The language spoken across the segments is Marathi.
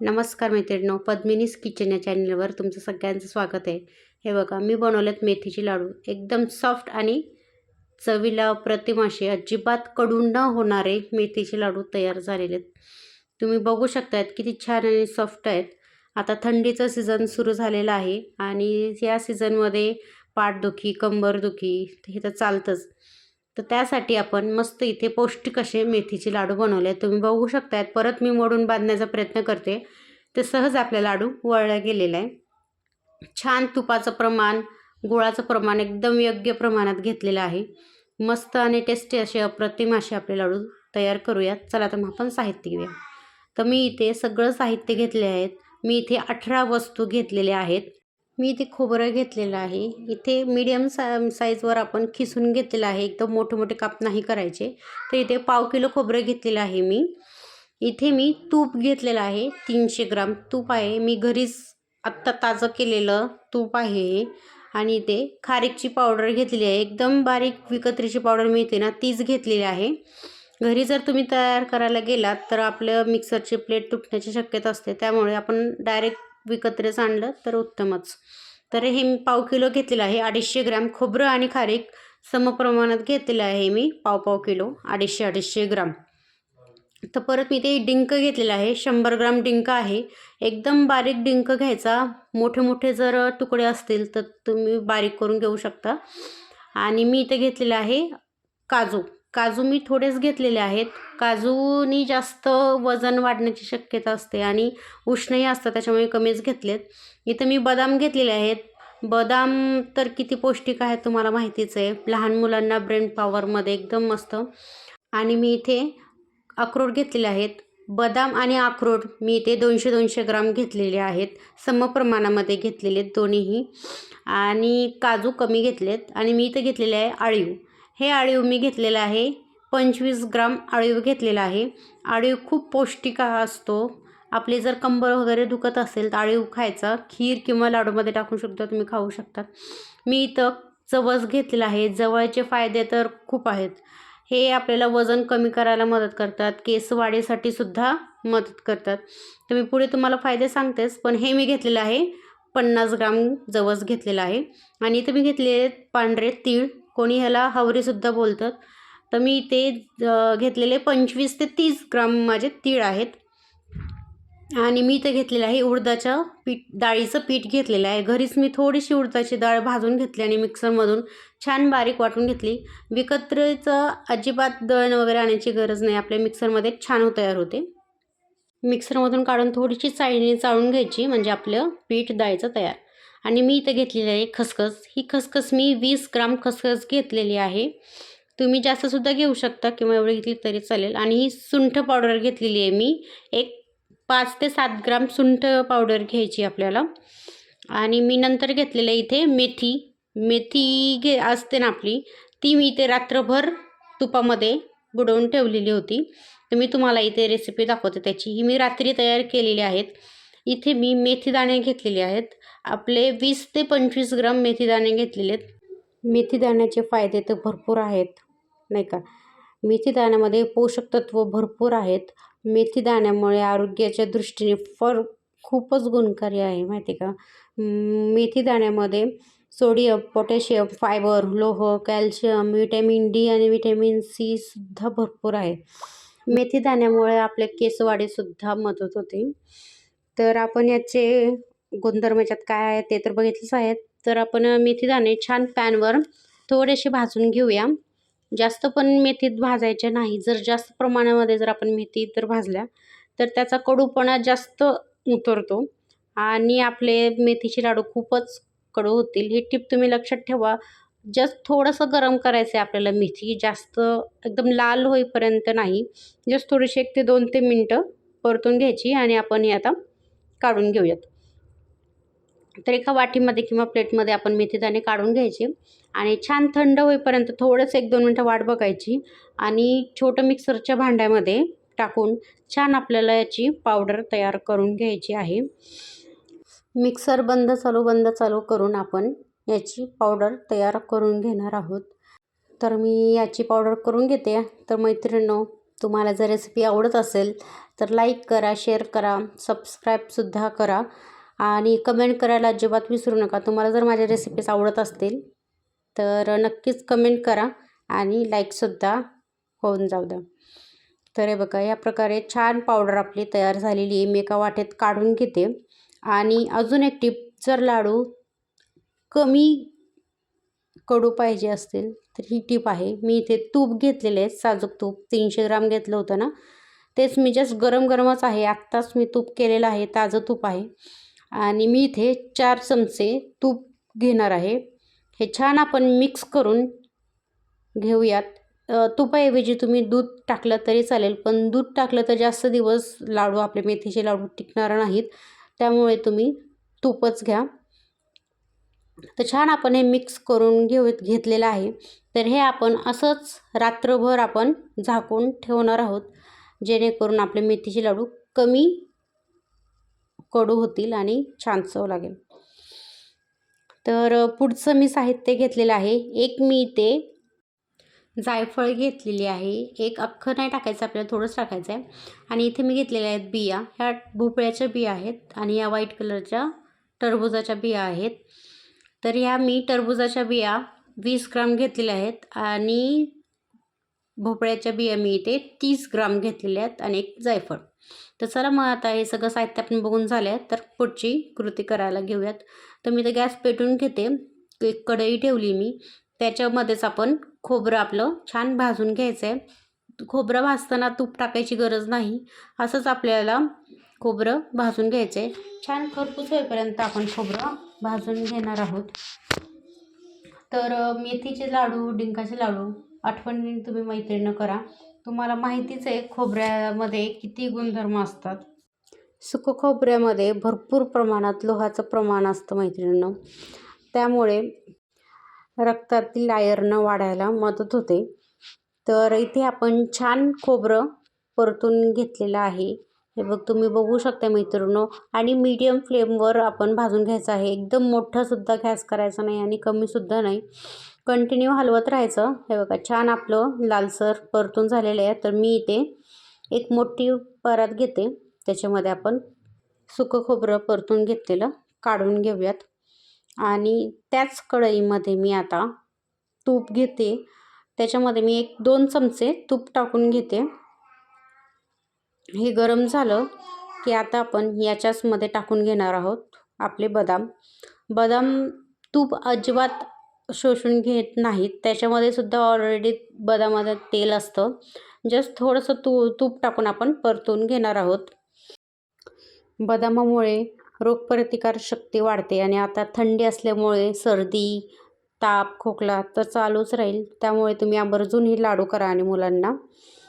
नमस्कार मैत्रिणींनो पद्मिनीस किचन या चॅनलवर तुमचं सगळ्यांचं स्वागत आहे. हे बघा मी बनवलेत मेथीचे लाडू. एकदम सॉफ्ट आणि चवीला अप्रतिम असे अजिबात कडून न होणारे मेथीचे लाडू तयार झालेले आहेत. तुम्ही बघू शकतायत किती छान आणि सॉफ्ट आहेत. आता थंडीचं सीझन सुरू झालेलं आहे आणि या सीझनमध्ये पाठदुखी कंबरदुखी हे तर चालतंच. तर त्यासाठी आपण मस्त इथे पौष्टिक असे मेथीचे लाडू बनवले आहेत. तुम्ही बघू शकतायत परत मी मोडून बांधण्याचा प्रयत्न करते. ते सहज आपले लाडू वळला गेलेला आहे छान तुपाचं प्रमाण गुळाचं प्रमाण एकदम योग्य प्रमाणात घेतलेलं आहे. मस्त आणि टेस्टी असे अप्रतिम असे आपले लाडू तयार करूयात. चला तर मग आपण साहित्य घेऊया. तर मी इथे सगळं साहित्य घेतले आहेत. मी इथे अठरा वस्तू घेतलेल्या आहेत. मी इथे खोबरं घेतलेलं आहे. इथे मीडियम सा साईजवर आपण खिसून घेतलेलं आहे. एकदम मोठे मोठे काप नाही करायचे. तर इथे पाव किलो खोबरं घेतलेलं आहे मी. इथे मी तूप घेतलेलं आहे. तीनशे ग्राम तूप आहे. मी घरीच आत्ता ताजं केलेलं तूप आहे. आणि इथे खारीकची पावडर घेतलेली आहे. एकदम बारीक विकत्रीची पावडर मिळते ना तीच घेतलेली आहे. घरी जर तुम्ही तयार करायला गेलात तर आपलं मिक्सरची प्लेट तुटण्याची शक्यता असते. त्यामुळे आपण डायरेक्ट विकत्रच आणलं तर उत्तमच. तर हे मी पाव किलो घेतलेलं आहे. अडीचशे ग्रॅम खोबरं आणि खारीक समप्रमाणात घेतलेलं आहे मी पाव पाव किलो. अडीचशे अडीचशे ग्राम. तर परत मी ते डिंक घेतलेलं आहे. शंभर ग्राम डिंक आहे. एकदम बारीक डिंक घ्यायचा. मोठे मोठे जर तुकडे असतील तर तुम्ही बारीक करून घेऊ शकता. आणि मी इथे घेतलेलं आहे काजू. काजू मी थोडेच घेतलेले आहेत. काजूनी जास्त वजन वाढण्याची शक्यता असते आणि उष्णही असतं त्याच्यामुळे कमीच घेतलेत. इथं मी बदाम घेतलेले आहेत. बदाम तर किती पौष्टिक आहेत तुम्हाला माहितीच आहे. लहान मुलांना ब्रेन पॉवरमध्ये एकदम मस्त. आणि मी इथे अक्रोड घेतलेले आहेत. बदाम आणि अक्रोड मी इथे दोनशे दोनशे ग्राम घेतलेले आहेत. समप्रमाणामध्ये घेतलेले आहेत दोन्हीही. आणि काजू कमी घेतलेत. आणि मी इथं घेतलेले आहे आळीव. हे आळीव मी घेतलेलं आहे. पंचवीस ग्राम आळीव घेतलेला आहे. आळीव खूप पौष्टिक असतो. आपले जर कंबर वगैरे दुखत असेल तर आळीव खायचा. खीर किंवा लाडूमध्ये टाकू शकता तुम्ही खाऊ शकता. मी इथं जवस घेतलेला आहे. जवळचे फायदे तर खूप आहेत. हे आपल्याला वजन कमी करायला मदत करतात. केस वाढीसाठी सुद्धा मदत करतात. तर मी पुढे तुम्हाला फायदे सांगतेच पण हे मी घेतलेलं आहे. पन्नास ग्राम जवस घेतलेला आहे. आणि इथं मी घेतलेले पांढरे तीळ कोणी ह्याला हवरेसुद्धा बोलतात. तर मी ते घेतलेले पंचवीस ते तीस ग्राम माझे तीळ आहेत. आणि मी ते घेतलेलं आहे उडदाचं पीठ डाळीचं पीठ घेतलेलं आहे. घरीच मी थोडीशी उडदाची डाळ भाजून घेतली आणि मिक्सरमधून छान बारीक वाटून घेतली. विकत्रचं अजिबात दळण वगैरे आणायची गरज नाही. आपल्या मिक्सरमध्ये छान तयार होते. मिक्सरमधून काढून थोडीशी चाळणी चाळून घ्यायची म्हणजे आपलं पीठ डाळीचं तयार. आणि मी इथं घेतलेली आहे खसखस. ही खसखस मी वीस ग्राम खसखस घेतलेली आहे. तुम्ही जास्तसुद्धा घेऊ शकता किंवा एवढी घेतली तरी चालेल. आणि ही सुंठ पावडर घेतलेली आहे मी. एक पाच ते सात ग्राम सुंठ पावडर घ्यायची आपल्याला. आणि मी नंतर घेतलेलं इथे मेथी. मेथी घे असते ना आपली. ती मी इथे रात्रभर तुपामध्ये बुडवून ठेवलेली होती. तर मी तुम्हाला इथे रेसिपी दाखवते त्याची. ही मी रात्री तयार केलेली आहेत. इथे मी मेथीदाणे घेतलेले आहेत. आपले वीस ते पंचवीस ग्राम मेथीदाणे घेतलेले आहेत. मेथीदाण्याचे फायदे तर भरपूर आहेत नाही का? मेथीदाण्यामध्ये पोषक तत्व भरपूर आहेत. मेथीदाण्यामुळे आरोग्याच्या दृष्टीने फार खूपच गुणकारी आहे माहिती आहे का मेथीदाण्यामध्ये सोडियम पोटॅशियम फायबर लोह कॅल्शियम विटॅमिन डी आणि विटॅमिन सी सुद्धा भरपूर आहे. मेथीदाण्यामुळे आपल्या केसवाढीसुद्धा मदत होते. तर आपण याचे गुणधर्म याच्यात काय आहे ते तर बघितलंच आहेत. तर आपण मेथीदाणे छान पॅनवर थोडेसे भाजून घेऊया. जास्त पण मेथीत भाजायचे नाही. जर जास्त प्रमाणामध्ये जर आपण मेथी तर भाजल्या तर त्याचा कडूपणा जास्त उतरतो आणि आपले मेथीचे लाडू खूपच कडू होतील. ही टिप तुम्ही लक्षात ठेवा. जस्ट थोडंसं गरम करायचं आहे आपल्याला मेथी. जास्त एकदम लाल होईपर्यंत नाही. जस्ट थोडीशी एक ते दोन ते मिनटं परतून घ्यायची आणि आपण हे आता काढून घेऊयात. तर एका वाटीमध्ये किंवा प्लेटमध्ये आपण मेथीदाणे काढून घ्यायचे आणि छान थंड होईपर्यंत थोडंसं एक दोन मिनटं वाट बघायची आणि छोटं मिक्सरच्या भांड्यामध्ये टाकून छान आपल्याला याची पावडर तयार करून घ्यायची आहे. मिक्सर बंद चालू बंद चालू करून आपण याची पावडर तयार करून घेणार आहोत. तर मी याची पावडर करून घेते. तर मैत्रिणींनो तुम्हाला जर रेसिपी आवडत असेल तर लाईक करा शेअर करा सबस्क्राईबसुद्धा करा. आणि कमेंट करायला अजिबात विसरू नका. तुम्हाला जर माझ्या रेसिपीज आवडत असतील तर नक्कीच कमेंट करा आणि लाईकसुद्धा होऊन जाऊ द्या. तर हे बघा या प्रकारे छान पावडर आपली तयार झालेली आहे. मी एका वाटेत काढून घेते. आणि अजून एक टिप जर लाडू कमी कडू पाहिजे असतील तर ही टीप आहे. मी इथे तूप घेतलेले आहे साजूक तूप. तीनशे ग्राम घेतलं होतं ना. तेच मी जस्ट गरम गरमच आहे. आत्ताच मी तूप केलेलं आहे. ताजं तूप आहे. आणि मी इथे चार चमचे तूप घेणार आहे. हे छान आपण मिक्स करून घेऊयात. तुपाऐवजी तुम्ही दूध टाकलं तरी चालेल. पण दूध टाकलं तर जास्त दिवस लाडू आपले मेथीचे लाडू टिकणार नाहीत. त्यामुळे तुम्ही तूपच घ्या. तर छान आपण हे मिक्स करून घेऊ घेतलेलं आहे. तर हे आपण असंच रात्रभर आपण झाकून ठेवणार आहोत जेणेकरून आपले मेथीचे लाडू कमी कडू होतील आणि छान चव लागेल. तर पुढचं मी साहित्य घेतलेलं आहे. एक मी इथे जायफळ घेतलेली आहे. एक अख्खं नाही टाकायचं आपल्याला थोडंच टाकायचं आहे. आणि इथे मी घेतलेल्या आहेत बिया. ह्या भोपळ्याच्या बिया आहेत आणि या व्हाईट कलरच्या टरबुजाच्या बिया आहेत. तर ह्या मी टरबुजाच्या बिया वीस ग्राम घेतलेल्या आहेत आणि भोपळ्याच्या बिया मी इथे तीस ग्राम घेतलेल्या आहेत आणि एक जायफळ. तर चला मग आता हे सगळं साहित्य आपण बघून झालं आहे तर पुढची कृती करायला घेऊयात. तर मी तर गॅस पेटून घेते. एक कढई ठेवली मी. त्याच्यामध्येच आपण खोबरं आपलं छान भाजून घ्यायचं आहे खोबरं भाजताना तूप टाकायची गरज नाही. असंच आपल्याला खोबरं भाजून घ्यायचं आहे छान खरपूस होईपर्यंत आपण खोबरं भाजून घेणार आहोत. तर मेथीचे लाडू डिंकाचे लाडू आठवणीने तुम्ही मैत्रिणीनं करा. तुम्हाला माहितीच आहे खोबऱ्यामध्ये किती गुणधर्म असतात. सुकं खोबऱ्यामध्ये भरपूर प्रमाणात लोहाचं प्रमाण असतं मैत्रिणीनं. त्यामुळे रक्तातील आयर्न वाढायला मदत होते. तर इथे आपण छान खोबरं परतून घेतलेलं आहे. हे बघ तुम्ही बघू शकता मित्रांनो. आणि मीडियम फ्लेमवर आपण भाजून घ्यायचं आहे. एकदम मोठासुद्धा गॅस करायचा नाही आणि कमीसुद्धा नाही. कंटिन्यू हलवत राहायचं. हे बघा छान आपलं लालसर परतून झालेलं आहे. तर मी इथे एक मोठी परात घेते. त्याच्यामध्ये आपण सुकं खोबरं परतून घेतलेलं काढून घेऊयात. आणि त्याच कढईमध्ये मी आता तूप घेते. त्याच्यामध्ये मी एक दोन चमचे तूप टाकून घेते. हे गरम झालं की आता आपण याच्याचमध्ये टाकून घेणार आहोत आपले बदाम. बदाम तूप अजिबात शोषून घेत नाहीत. त्याच्यामध्ये सुद्धा ऑलरेडी बदामाचं तेल असतं. जस्ट थोडंसं तू तूप टाकून आपण परतून घेणार आहोत. बदामामुळे रोगप्रतिकार शक्ती वाढते आणि आता थंडी असल्यामुळे सर्दी ताप खोकला तर चालूच राहील. त्यामुळे तुम्ही आवर्जून लाडू करा आणि मुलांना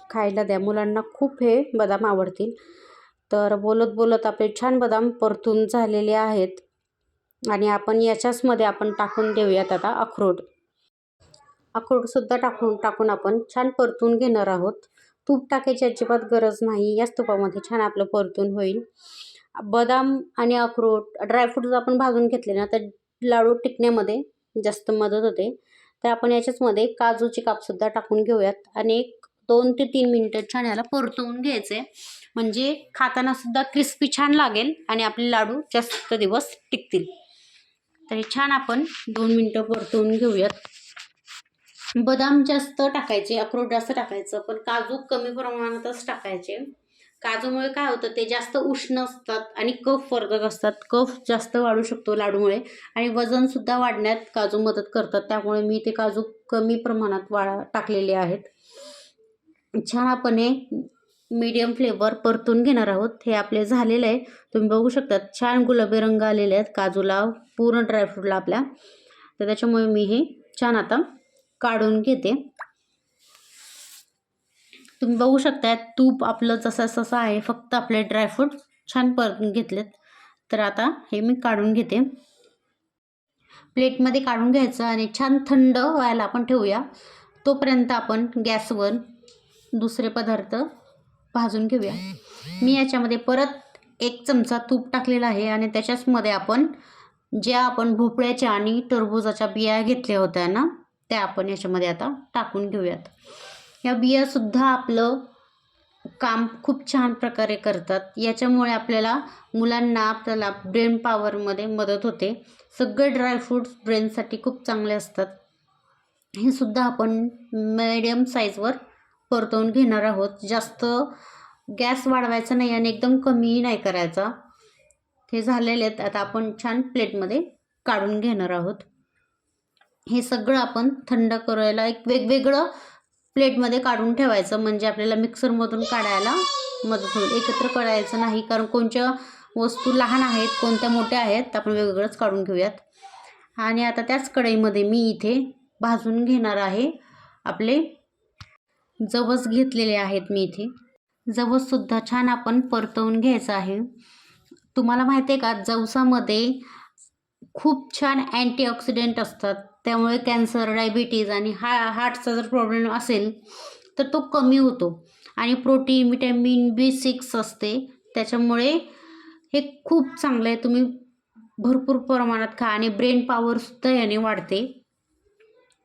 खायला द्या. मुलांना खूप हे बदाम आवडतील. तर बोलत बोलत आपले छान बदाम परतून झालेले आहेत. आणि आपण याच्याचमध्ये आपण टाकून देऊयात आता अक्रोड अक्रोडसुद्धा टाकून टाकून आपण छान परतून घेणार आहोत. तूप टाकायची अजिबात गरज नाही. याच तुपामध्ये छान आपलं परतून होईल. बदाम आणि अक्रोड ड्रायफ्रूट्स आपण भाजून घेतले ना तर लाडू टिकण्यामध्ये जास्त मदत होते. तर आपण याच्याचमध्ये काजूची कापसुद्धा टाकून घेऊयात. आणि एक दोन ते तीन मिनटं छान याला परतवून घ्यायचे म्हणजे खाताना सुद्धा क्रिस्पी छान लागेल आणि आपले लाडू जास्त दिवस टिकतील. तर हे छान आपण दोन मिनटं परतवून घेऊयात. बदाम जास्त टाकायचे अक्रोड जास्त टाकायचं पण काजू कमी प्रमाणातच टाकायचे. काजूमुळे काय होतं ते जास्त उष्ण असतात आणि कफ वर्गक असतात. कफ जास्त वाढू शकतो लाडूमुळे आणि वजनसुद्धा वाढण्यात काजू मदत करतात. त्यामुळे मी ते काजू कमी प्रमाणात वाळा टाकलेले आहेत. छान आपण हे मीडियम फ्लेवर परतून घेणार आहोत. हे आपले झालेलं आहे. तुम्ही बघू शकता छान गुलाबी रंग आलेले आहेत. काजूला पूर्ण ड्रायफ्रूटला आपल्या. तर त्याच्यामुळे मी हे छान आता काढून घेते. तुम्ही बघू शकता तूप आपलं जसं जसं आहे फक्त आपले ड्रायफ्रूट छान परतून घेतलेत. तर आता हे मी काढून घेते. प्लेटमध्ये काढून घ्यायचं आणि छान थंड व्हायला आपण ठेवूया. तोपर्यंत आपण गॅसवर दुसरे पदार्थ भाजून घेऊया. मी याच्यामध्ये परत एक चमचा तूप टाकलेला आहे आणि त्याच्याचमध्ये आपण ज्या आपण भोपळ्याच्या आणि टरबुजाच्या बिया घेतल्या होत्या ना त्या आपण याच्यामध्ये आता टाकून घेऊयात. या बियासुद्धा आपलं काम खूप छान प्रकारे करतात. याच्यामुळे आपल्याला मुलांना आपल्याला ब्रेन पॉवरमध्ये मदत होते. सगळे ड्रायफ्रूट्स ब्रेनसाठी खूप चांगले असतात. हे सुद्धा आपण मिडियम साईजवर परतवून घेणार आहोत. जास्त गॅस वाढवायचा नाही आणि एकदम कमीही नाही करायचा. हे झालेले आहेत. आता आपण छान प्लेटमध्ये काढून घेणार आहोत. हे सगळं आपण थंड करायला एक वेगवेगळं प्लेटमध्ये काढून ठेवायचं. म्हणजे आपल्याला मिक्सरमधून काढायला मदत होईल. एकत्र करायचं नाही. कारण कोणत्या वस्तू लहान आहेत कोणत्या मोठ्या आहेत तर आपण वेगवेगळंच काढून घेऊयात. आणि आता त्याच कढईमध्ये मी इथे भाजून घेणार आहे आपले जवस घेतलेले आहेत मी इथे. जवससुद्धा छान आपण परतवून घ्यायचं आहे. तुम्हाला माहिती आहे का जवसामध्ये खूप छान अँटीऑक्सिडेंट असतात. त्यामुळे कॅन्सर डायबिटीज आणि हा हार्टचा जर प्रॉब्लेम असेल तर तो कमी होतो. आणि प्रोटीन विटॅमिन बी सिक्स असते. त्याच्यामुळे हे खूप चांगलं आहे. तुम्ही भरपूर प्रमाणात खा आणि ब्रेन पॉवरसुद्धा याने वाढते.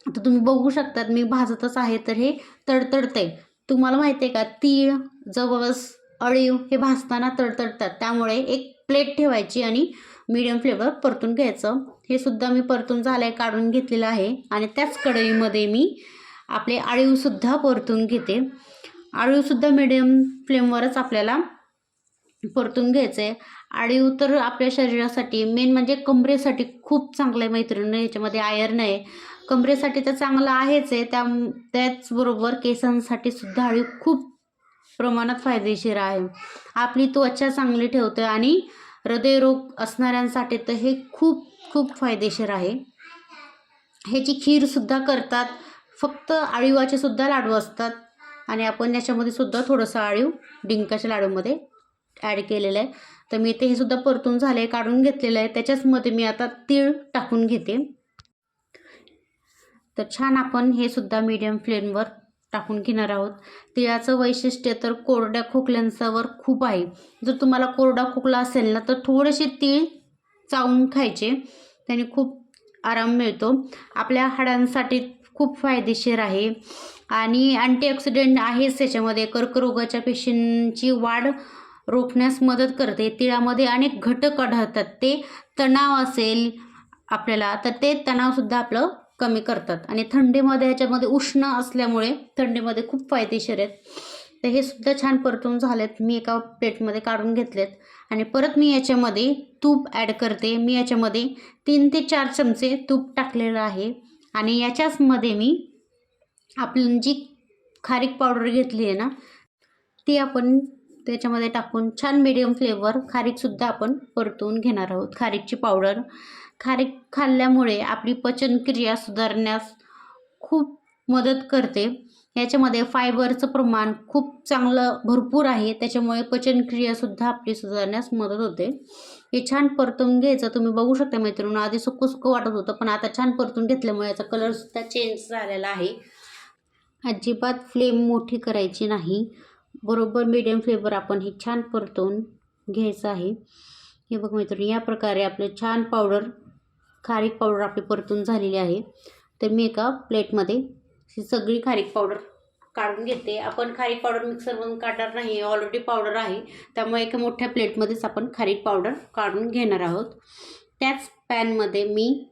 आता तुम्ही बघू शकतात मी भाजतच आहे तर हे तडतडतंय. तुम्हाला माहिती आहे का तीळ जवस अळीव हे भाजताना तडतडतात. त्यामुळे एक प्लेट ठेवायची आणि मीडियम फ्लेवर परतून घ्यायचं. हे सुद्धा मी परतून झालं आहे काढून घेतलेलं आहे. आणि त्याच कढईमध्ये मी आपले आळीवसुद्धा परतून घेते. आळीवसुद्धा मीडियम फ्लेमवरच आपल्याला परतून घ्यायचं आहे आळीव तर आपल्या शरीरासाठी मेन म्हणजे कमरेसाठी खूप चांगलं आहे मैत्रिणी ह्याच्यामध्ये आयर्न आहे. कमरेसाठी तर चांगलं आहेच आहे. त्या त्याचबरोबर केसांसाठी सुद्धा आळीव खूप प्रमाणात फायदेशीर आहे. आपली त्वचा चांगली ठेवते आणि हृदयरोग असणाऱ्यांसाठी तर हे खूप खूप फायदेशीर आहे. ह्याची खीरसुद्धा करतात. फक्त आळीवाचे सुद्धा लाडू असतात. आणि आपण याच्यामध्ये सुद्धा थोडंसं आळीव डिंकाच्या लाडूमध्ये ॲड केलेलं आहे. तर मी ते हे सुद्धा परतून झाले काढून घेतलेलं आहे. त्याच्याचमध्ये मी आता तीळ टाकून घेते. तर छान आपण हे सुद्धा मीडियम फ्लेमवर टाकून घेणार आहोत. तिळाचं वैशिष्ट्य तर कोरड्या खोकल्यांचावर खूप आहे. जर तुम्हाला कोरडा खोकला असेल ना तर थोडेसे तीळ चावून खायचे. त्याने खूप आराम मिळतो. आपल्या हाडांसाठी खूप फायदेशीर आहे. आणि अँटीऑक्सिडेंट आहेच त्याच्यामध्ये. कर्करोगाच्या पेशींची वाढ रोखण्यास मदत करते. तिळामध्ये अनेक घटक आढळतात. ते तणाव असेल आपल्याला तर ते तणावसुद्धा आपलं कमी करतात. आणि थंडीमध्ये ह्याच्यामध्ये उष्ण असल्यामुळे थंडीमध्ये खूप फायदेशीर आहेत. तर हे सुद्धा छान परतून झालेत. मी एका प्लेटमध्ये काढून घेतलेत. आणि परत मी याच्यामध्ये तूप ॲड करते. मी याच्यामध्ये तीन ते चार चमचे तूप टाकलेलं आहे. आणि याच्याचमध्ये मी आपली जी खारीक पावडर घेतली आहे ना ती आपण त्याच्यामध्ये टाकून छान मिडियम फ्लेवर खारीकसुद्धा आपण परतून घेणार आहोत. खारीकची पावडर खारीक खाल्ल्यामुळे आपली पचनक्रिया सुधारण्यास खूप मदत करते. याच्यामध्ये फायबरचं प्रमाण खूप चांगलं भरपूर आहे. त्याच्यामुळे पचनक्रियासुद्धा आपली सुधारण्यास मदत होते. हे छान परतून घ्यायचं. तुम्ही बघू शकता मैत्रिणी आधी सुकं सुकं वाटत होतं पण आता छान परतून घेतल्यामुळे याचा कलरसुद्धा चेंज झालेला आहे. अजिबात फ्लेम मोठी करायची नाही. बरोबर मीडियम फ्लेवर आपण हे छान परतवून घ्यायचं आहे. हे बघ मैत्रिणी या प्रकारे आपलं छान पावडर खारीक पावडर आपली परतून झालेली आहे. तर मी एका प्लेटमध्ये ही सगळी खारीक पावडर काढून घेते. आपण खारीक पावडर मिक्सरमधून काढणार नाही ऑलरेडी पावडर आहे. त्यामुळे एका मोठ्या प्लेटमध्येच आपण खारीक पावडर काढून घेणार आहोत. त्याच पॅनमध्ये मी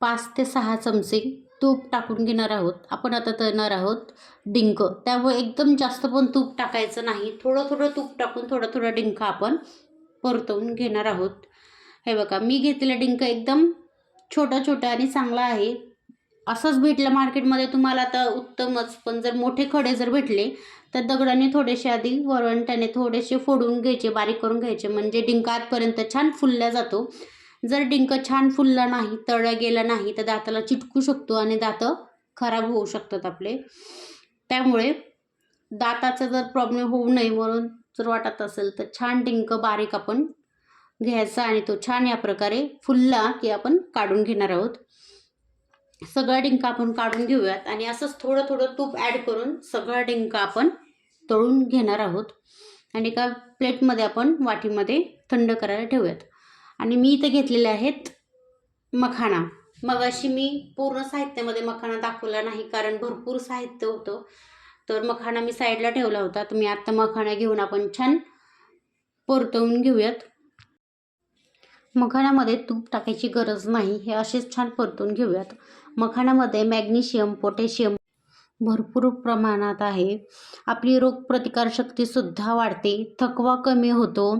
पाच ते सहा चमचे तूप टाकून घेणार आहोत. आपण आता तळणार आहोत डिंक. त्यामुळे एकदम जास्त पण तूप टाकायचं नाही. थोडं थोडं तूप टाकून थोडं थोडं डिंक आपण परतवून घेणार आहोत. हे बघा मी घेतलेला डिंक एकदम छोटा छोटा आणि चांगला आहे. असंच भेटलं मार्केटमध्ये तुम्हाला आता उत्तमच. पण जर मोठे खडे जर भेटले तर दगडाने थोडेसे आधी वरवंट्याने थोडेसे फोडून घ्यायचे बारीक करून घ्यायचे. म्हणजे डिंक आतपर्यंत छान फुलला जातो. जर डिंक छान फुलला नाही तळला गेला नाही तर दाताला चिटकू शकतो आणि दात खराब होऊ शकतात आपले. त्यामुळे दाताचा जर प्रॉब्लेम होऊ नये म्हणून जर वाटत असेल तर छान डिंक बारीक आपण घ्यायचा आणि तो छान या प्रकारे फुलला की आपण काढून घेणार आहोत. सगळा डिंका आपण काढून घेऊयात आणि असंच थोडं थोडं तूप ॲड करून सगळा डिंक आपण तळून घेणार आहोत. आणि एका प्लेटमध्ये आपण वाटीमध्ये थंड करायला ठेवूयात. आणि मी इथं घेतलेले आहेत मखाणा. मग अशी मी पूर्ण साहित्यामध्ये मखाणा दाखवला नाही कारण भरपूर साहित्य होतं. तर मखाना मी साईडला ठेवला होता. तर मी आत्ता मखाना घेऊन आपण छान परतवून घेऊयात. मखाण्यामध्ये तूप टाकायची गरज नाही हे असेच छान परतून घेऊयात. मखाण्यामध्ये मॅग्नेशियम पोटॅशियम भरपूर प्रमाणात आहे. आपली रोगप्रतिकारशक्तीसुद्धा वाढते. थकवा कमी होतो.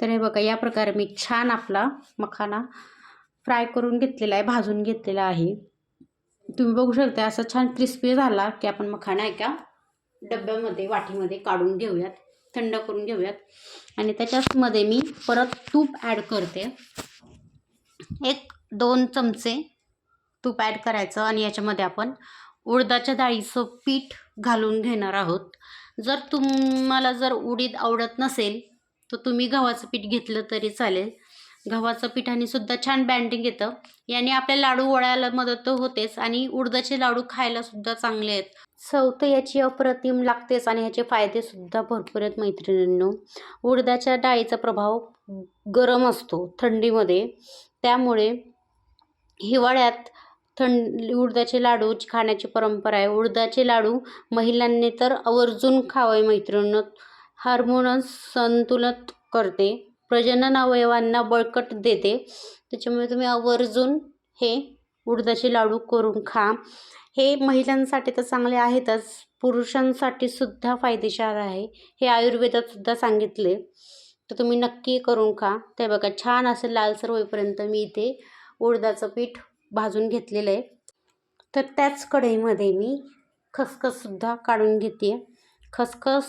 तर हे बघा या प्रकारे मी छान आपला मखाना फ्राय करून घेतलेला आहे भाजून घेतलेला आहे. तुम्ही बघू शकता असा छान क्रिस्पी झाला की आपण मखाना एका डब्यामध्ये वाटीमध्ये काढून घेऊयात. थंड करून घेऊयात. आणि त्याच्याचमध्ये मी परत तूप ॲड करते. एक दोन चमचे तूप ॲड करायचं आणि याच्यामध्ये आपण उडदाच्या डाळीचं पीठ घालून घेणार आहोत. जर तुम्हाला जर उडीद आवडत नसेल तर तुम्ही गव्हाचं पीठ घेतलं तरी चालेल. गव्हाचं पिठाने सुद्धा छान बँडिंग येतं. याने आपल्या लाडू वळायला मदत तर होतेच आणि उडदाचे लाडू खायला सुद्धा चांगले आहेत. चव तर याची अप्रतिम लागतेच आणि ह्याचे फायदे सुद्धा भरपूर आहेत मैत्रिणींनो. उडदाच्या डाळीचा प्रभाव गरम असतो थंडीमध्ये. त्यामुळे हिवाळ्यात थंड उडदाचे लाडू खाण्याची परंपरा आहे. उडदाचे लाडू महिलांनी तर आवर्जून खावे मैत्रिणींनो. हार्मोनस संतुलित करते. प्रजनन अवयवांना बळकट देते. त्याच्यामुळे तुम्ही आवर्जून हे उडदाचे लाडू करून खा. हे महिलांसाठी तर चांगले आहेतच. पुरुषांसाठी सुद्धा फायदेशीर आहे. हे आयुर्वेदात सुद्धा सांगितले. तर तुम्ही नक्की करून खा. ते बघा छान असं लालसर होईपर्यंत मी इथे उडदाचं पीठ भाजून घेतलेलं आहे. तर त्याच कढईमध्ये मी खसखससुद्धा काढून घेते. खसखस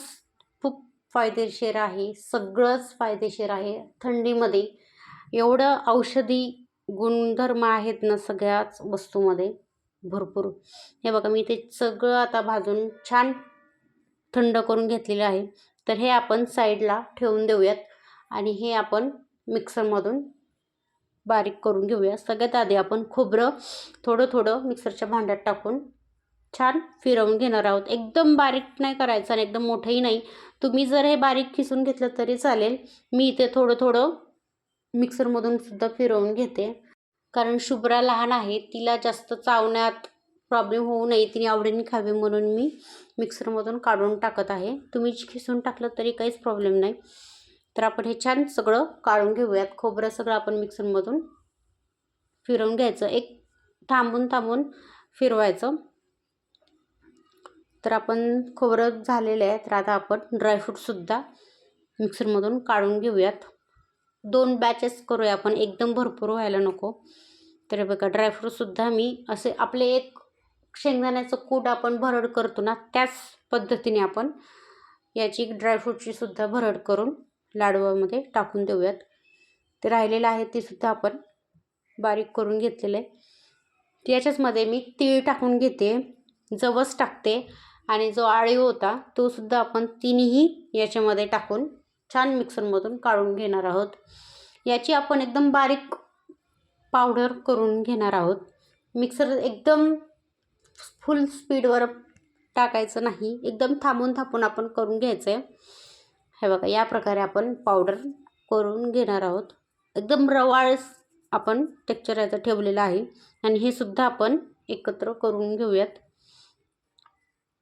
फायदेशीर आहे सगळंच फायदेशीर आहे. थंडीमध्ये एवढं औषधी गुणधर्म आहेत ना सगळ्याच वस्तूमध्ये भरपूर. हे बघा मी ते सगळं आता भाजून छान थंड करून घेतलेलं आहे. तर हे आपण साईडला ठेवून देऊयात आणि हे आपण मिक्सरमधून बारीक करून घेऊया. सगळ्यात आधी आपण खोबरं थोडं थोडं मिक्सरच्या भांड्यात टाकून छान फिरवून घेणार आहोत. एकदम बारीक नाही करायचं आणि एकदम मोठंही नाही. तुम्ही जर हे बारीक खिसून घेतलं तरी चालेल. मी इथे थोडं थोडं मिक्सरमधून सुद्धा फिरवून घेते. कारण शुभ्रा लहान आहे. तिला जास्त चावण्यात प्रॉब्लेम होऊ नये. तिने आवडीने खावे म्हणून मी मिक्सरमधून काढून टाकत आहे. तुम्ही खिसून टाकलं तरी काहीच प्रॉब्लेम नाही. तर आपण हे छान सगळं काढून घेऊयात. खोबरं सगळं आपण मिक्सरमधून फिरवून घ्यायचं. एक थांबून थांबून फिरवायचं. तर आपण खोबरं झालेलं आहे. तर आता आपण ड्रायफ्रूटसुद्धा मिक्सरमधून काढून घेऊयात. दोन बॅचेस करूया आपण. एकदम भरपूर व्हायला नको. तर बघा ड्रायफ्रूटसुद्धा मी असे आपले एक शेंगदाण्याचं कूट आपण भरड करतो ना त्याच पद्धतीने आपण याची ड्रायफ्रूटची सुद्धा भरड करून लाडवामध्ये टाकून देऊयात. ते राहिलेलं आहे ते सुद्धा आपण बारीक करून घेतलेलं आहे. याच्याचमध्ये मी तीळ टाकून घेते. जवस टाकते. आणि जो आळीव होता तो सुद्धा आपण तिन्ही याच्यामध्ये टाकून छान मिक्सरमधून काढून घेणार आहोत. याची आपण एकदम बारीक पावडर करून घेणार आहोत. मिक्सर एकदम फुल स्पीडवर टाकायचं नाही एकदम थांबून थांबून आपण करून घ्यायचं आहे हे बघा या प्रकारे आपण पावडर करून घेणार आहोत. एकदम रवाळ आपण टेक्चर याचं ठेवलेलं आहे. आणि हे सुद्धा आपण एकत्र करून घेऊयात.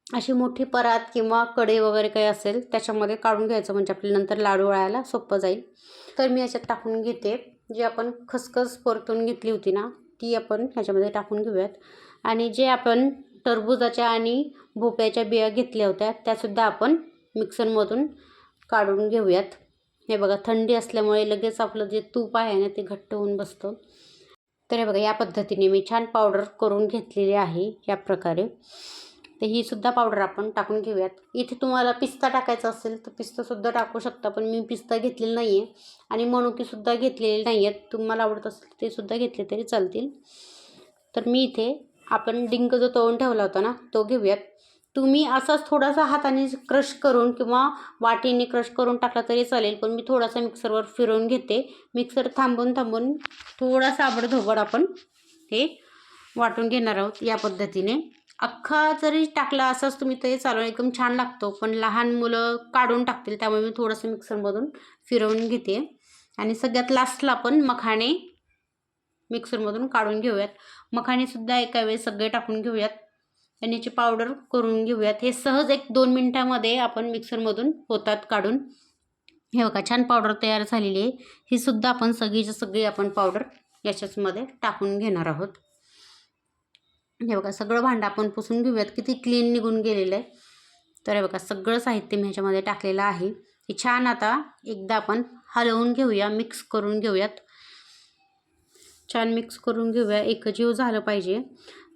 अशी मोठी परात किंवा कढई वगैरे काही असेल त्याच्यामध्ये काढून घ्यायचं. म्हणजे आपल्याला नंतर लाडू वळायला सोपं जाईल. तर मी याच्यात टाकून घेते. जी आपण खसखस परतून घेतली होती ना ती आपण ह्याच्यामध्ये टाकून घेऊयात. आणि जे आपण टरबुजाच्या आणि भोपळ्याच्या बिया घेतल्या होत्या त्यासुद्धा आपण मिक्सरमधून काढून घेऊयात. हे बघा थंडी असल्यामुळे लगेच आपलं जे तूप आहे ना ते घट्ट होऊन बसतं. तर हे बघा या पद्धतीने मी छान पावडर करून घेतलेली आहे या प्रकारे. तर ही सुद्धा पावडर आपण टाकून घेऊयात. इथे तुम्हाला पिस्ता टाकायचा असेल तर पिस्तासुद्धा टाकू शकता पण मी पिस्ता घेतलेला नाही आहे आणि मणुकीसुद्धा घेतलेले नाही आहेत तुम्हाला आवडत असेल ते सुद्धा घेतले तरी चालतील. तर मी इथे आपण डिंक जो तळून ठेवला होता ना तो घेऊयात. तुम्ही असाच थोडासा हाताने क्रश करून किंवा वाटीने क्रश करून टाकला तरी चालेल पण मी थोडासा मिक्सरवर फिरवून घेते. मिक्सर थांबून थांबून थोडासा आबडधोबड आपण हे वाटून घेणार आहोत या पद्धतीने. अख्खा जरी टाकला असंच तुम्ही ते चालू एकदम छान लागतो. पण लहान मुलं काढून टाकतील त्यामुळे मी थोडंसं मिक्सरमधून फिरवून घेते. आणि सगळ्यात लास्टला आपण मखाणे मिक्सरमधून काढून घेऊयात. मखाणेसुद्धा एका वेळेस सगळे टाकून घेऊयात. आणि याची पावडर करून घेऊयात. हे सहज एक दोन मिनटामध्ये आपण मिक्सरमधून होतात काढून. हे बघा छान पावडर तयार झालेली आहे. ही सुद्धा आपण सगळीच्या सगळी आपण पावडर याच्याचमध्ये टाकून घेणार आहोत. हे बघा सगळं भांडं आपण पुसून घेऊयात. किती क्लीन निघून गेलेलं आहे. तर हे बघा सगळं साहित्य मी ह्याच्यामध्ये टाकलेलं आहे. हे छान आता एकदा आपण हलवून घेऊया मिक्स करून घेऊयात. छान मिक्स करून घेऊया. एकजीव झालं पाहिजे.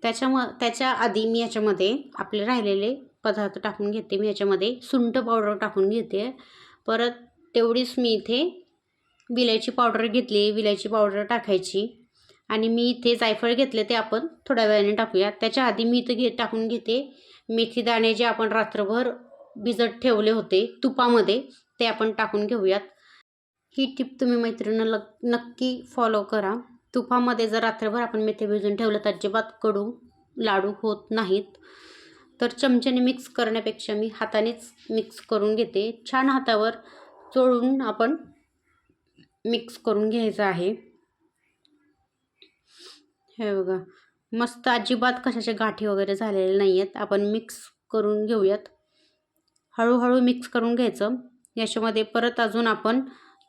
त्याच्याम त्याच्या आधी मी याच्यामध्ये आपले राहिलेले पदार्थ टाकून घेते. मी ह्याच्यामध्ये सुंट पावडर टाकून घेते. परत तेवढीच मी इथे विलायची पावडर घेतली. विलायची पावडर टाकायची. आणि मी इथे जायफळ घेतले ते आपण थोड्या वेळाने टाकूया त्याच्या आधी मी इथं घे टाकून घेते मेथी दाणे जे आपण रात्रभर भिजत ठेवले होते तुपामध्ये ते आपण टाकून घेऊयात. ही टिप तुम्ही मैत्रिणीनं नक्की फॉलो करा. तुपामध्ये जर रात्रभर आपण मेथी भिजून ठेवलं तर अजिबात कडू लाडू होत नाहीत. तर चमच्याने मिक्स करण्यापेक्षा मी हातानेच मिक्स करून घेते. छान हातावर चोळून आपण मिक्स करून घ्यायचं आहे. हे बघा. मस्त अजिबात कशाचे गाठी वगैरे झालेले नाही आहेत आपण मिक्स करून घेऊयात. हळूहळू मिक्स करून घ्यायचं. याच्यामध्ये परत अजून आपण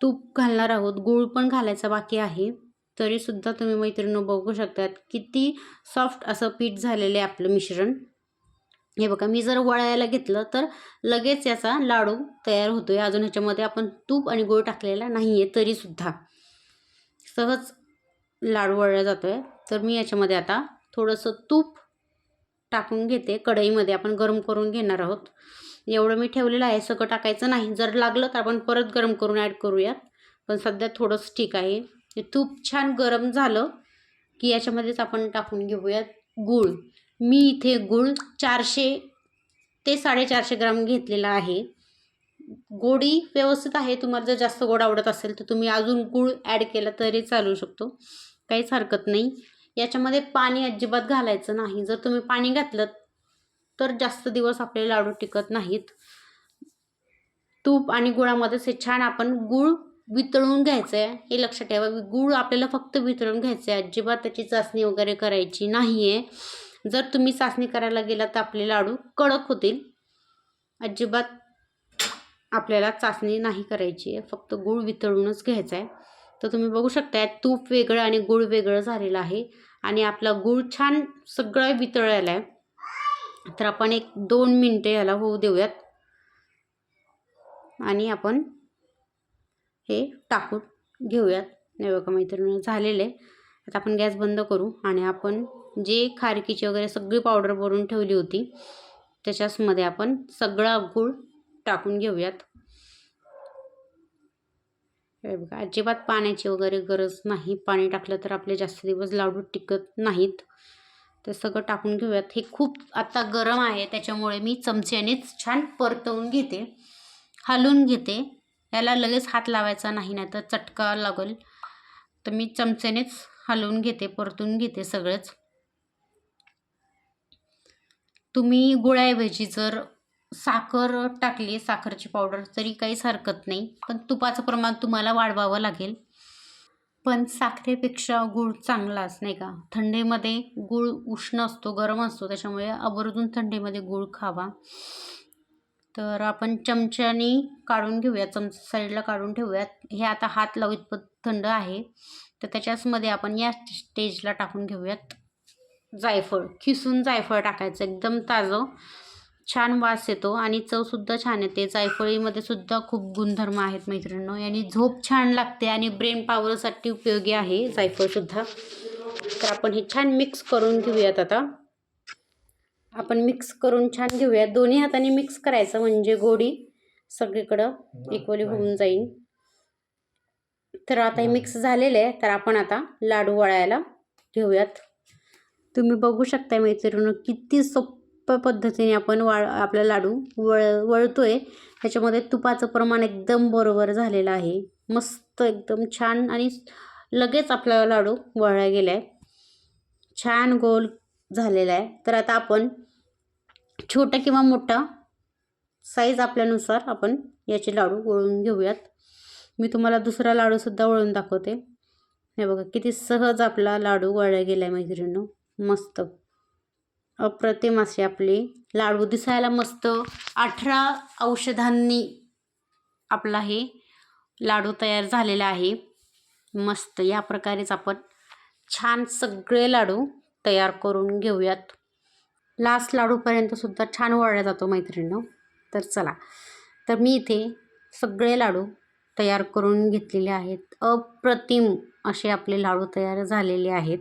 तूप घालणार आहोत. गूळ पण घालायचा बाकी आहे. तरीसुद्धा तुम्ही मैत्रिणी बघू शकतात किती सॉफ्ट असं पीठ झालेलं आहे आपलं मिश्रण. हे बघा मी जर वळायला घेतलं तर लगेच याचा लाडू तयार होतो आहे अजून ह्याच्यामध्ये आपण तूप आणि गूळ टाकलेला नाही आहे तरीसुद्धा. सहज लाडू वळला जातो आहे तर मी याच्यामध्ये आता थोडंसं तूप टाकून घेते. कढईमध्ये आपण गरम करून घेणार आहोत. एवढं मी ठेवलेलं आहे. सगळं टाकायचं नाही. जर लागलं तर आपण परत गरम करून ॲड करूयात. पण सध्या थोडंच ठीक आहे. तूप छान गरम झालं की याच्यामध्येच आपण टाकून घेऊयात गूळ. मी इथे गूळ चारशे ते साडेचारशे ग्राम घेतलेला आहे. गोडी व्यवस्थित आहे. तुम्हाला जर जास्त गोड आवडत असेल तर तुम्ही अजून गूळ ॲड केला तरी चालू शकतो. काहीच हरकत नाही. याच्यामध्ये पाणी अजिबात घालायचं नाही. जर तुम्ही पाणी घातलं तर जास्त दिवस आपले लाडू टिकत नाहीत. तूप आणि गुळामध्येच हे छान आपण गूळ वितळून घ्यायचं आहे हे लक्षात ठेवा गूळ आपल्याला फक्त वितळून घ्यायचं आहे अजिबात त्याची चाचणी वगैरे करायची नाही आहे जर तुम्ही चाचणी करायला गेला तर आपले लाडू कडक होतील. अजिबात आपल्याला चाचणी नाही करायची आहे फक्त गूळ वितळूनच घ्यायचा आहे तर तुम्ही बघू शकता तूप वेगळं आणि गूळ वेगळं झालेलं आहे. आणि आपला गूळ छान सगळं वितळलेला आहे. तर आपण एक दोन मिनटे याला होऊ देऊयात. आणि आपण हे टाकून घेऊयात. नाही बघा मैत्रिणी आहे. आता आपण गॅस बंद करू आणि आपण जे खारकीची वगैरे सगळी पावडर भरून ठेवली होती त्याच्याचमध्ये आपण सगळा गूळ टाकून घेऊयात. हे बघा अजिबात पाण्याची वगैरे गरज नाही. पाणी टाकलं तर आपले जास्त दिवस लाडू टिकत नाहीत. तर सगळं टाकून घेऊयात. हे खूप आता गरम आहे त्याच्यामुळे मी चमच्यानेच छान परतवून घेते. हलवून घेते. याला लगेच हात लावायचा नाही नाही तर चटका लागेल. तर मी चमच्यानेच हलवून घेते परतून घेते सगळंच. तुम्ही गुळाऐवजी जर साखर टाकली साखरची पावडर तरी काहीच हरकत नाही. पण तुपाचं प्रमाण तुम्हाला वाढवावं लागेल. पण साखरेपेक्षा गूळ चांगलाच नाही का? थंडीमध्ये गूळ उष्ण असतो गरम असतो त्याच्यामुळे आवर्जून थंडीमध्ये गूळ खावा. तर आपण चमच्याने काढून घेऊया चमचा साईडला काढून ठेवूयात हे आता हात लावू इतपत थंड आहे. तर त्याच्याचमध्ये आपण या स्टेजला टाकून घेऊयात जायफळ. खिसून जायफळ टाकायचं एकदम ताजं. छान वास येतो आणि चवसुद्धा छान येते. जायफळीमध्ये सुद्धा खूप गुणधर्म आहेत मैत्रिणींनो. आणि झोप छान लागते आणि ब्रेन पॉवरसाठी उपयोगी आहे जायफळसुद्धा तर आपण हे छान मिक्स करून घेऊयात आता. आपण मिक्स करून छान घेऊयात. दोन्ही हाताने मिक्स करायचं म्हणजे गोडी सगळीकडं इक्वली होऊन जाईल. तर आता हे मिक्स झालेलं आहे. तर आपण आता लाडू वळायला घेऊयात. तुम्ही बघू शकता मैत्रिणी किती प पद्धतीने आपण वाळ आपला लाडू वळ वळतो आहे ह्याच्यामध्ये तुपाचं प्रमाण एकदम बरोबर झालेलं आहे. मस्त एकदम छान आणि लगेच आपला लाडू वळला गेला आहे छान गोल झालेला आहे. तर आता आपण छोटा किंवा मोठा साईज आपल्यानुसार आपण याचे लाडू वळून घेऊयात. मी तुम्हाला दुसरा लाडूसुद्धा वळून दाखवते. हे बघा किती सहज आपला लाडू वळला गेला आहे मैत्रिणींनो. मस्त. अप्रतिम असे आपले. लाडू दिसायला मस्त. अठरा औषधांनी आपला हे लाडू तयार झालेला आहे. मस्त. या प्रकारेच आपण छान सगळे लाडू तयार करून घेऊयात. लास्ट लाडूपर्यंत सुद्धा छान वळला जातो मैत्रिणीनं. तर चला. तर मी इथे सगळे लाडू तयार करून घेतलेले आहेत. अप्रतिम असे आपले लाडू तयार झालेले आहेत.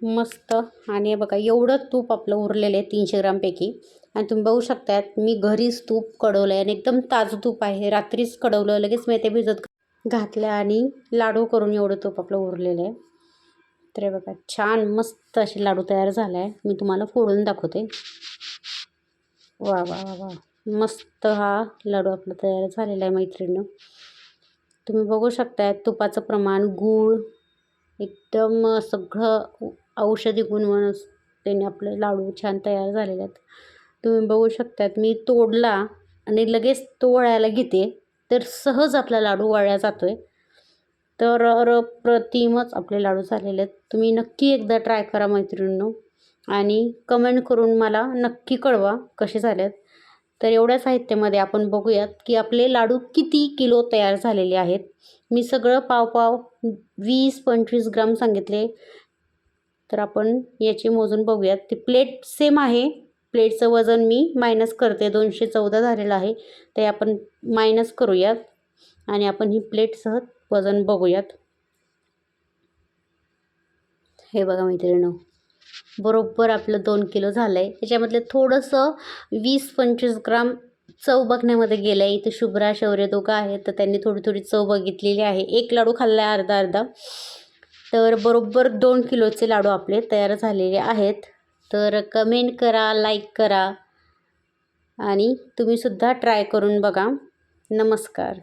मस्त. आणि बघा एवढं तूप आपलं उरलेलं आहे तीनशे ग्रामपैकी. आणि तुम्ही बघू शकतात मी घरीच तूप कडवलं आहे आणि एकदम ताजं तूप आहे. रात्रीच कडवलं लगेच मी ते भिजत घातलं आणि लाडू करून एवढं तूप आपलं उरलेलं आहे. तर बघा छान मस्त असे लाडू तयार झाला आहे. मी तुम्हाला फोडून दाखवते. वा वा वा वा. मस्त हा लाडू आपला तयार झालेला आहे मैत्रिणीनं. तुम्ही बघू शकता तुपाचं प्रमाण गूळ एकदम सगळं औषधी गुण म्हणून त्याने आपले लाडू छान तयार झालेले आहेत. तुम्ही बघू शकतात मी तोडला आणि लगेच तो वळायला घेते तर सहज आपला लाडू वळल्या जातो आहे तर अप्रतिमच आपले लाडू झालेले आहेत. तुम्ही नक्की एकदा ट्राय करा मैत्रिणींनो आणि कमेंट करून मला नक्की कळवा कसे झालेत तर एवढ्या साहित्यामध्ये आपण बघूयात की आपले लाडू किती किलो तयार झालेले आहेत. मी सगळं पाव पाव वीस पंचवीस ग्राम सांगितले. तर आपण याची मोजून बघूयात. ती प्लेट सेम आहे. प्लेटचं वजन मी मायनस करते. दोनशे चौदा झालेलं आहे. ते आपण मायनस करूयात. आणि आपण ही प्लेटसह वजन बघूयात. हे बघा मैत्रिणीनं. बरोबर आपलं दोन किलो झालं आहे त्याच्यामधलं थोडंसं वीस पंचवीस ग्राम चव बघण्यामध्ये गेलं आहे इथे शुभ्रा शौर्य दोघं आहेत. तर त्यांनी थोडी थोडी चव बघितलेली आहे. एक लाडू खाल्ला आहे अर्धा अर्धा. तर बरोबर दोन किलोचे लाडू आपले तयार झालेले आहेत. तर कमेंट करा लाईक करा आणि तुम्हीसुद्धा ट्राय करून बघा. नमस्कार.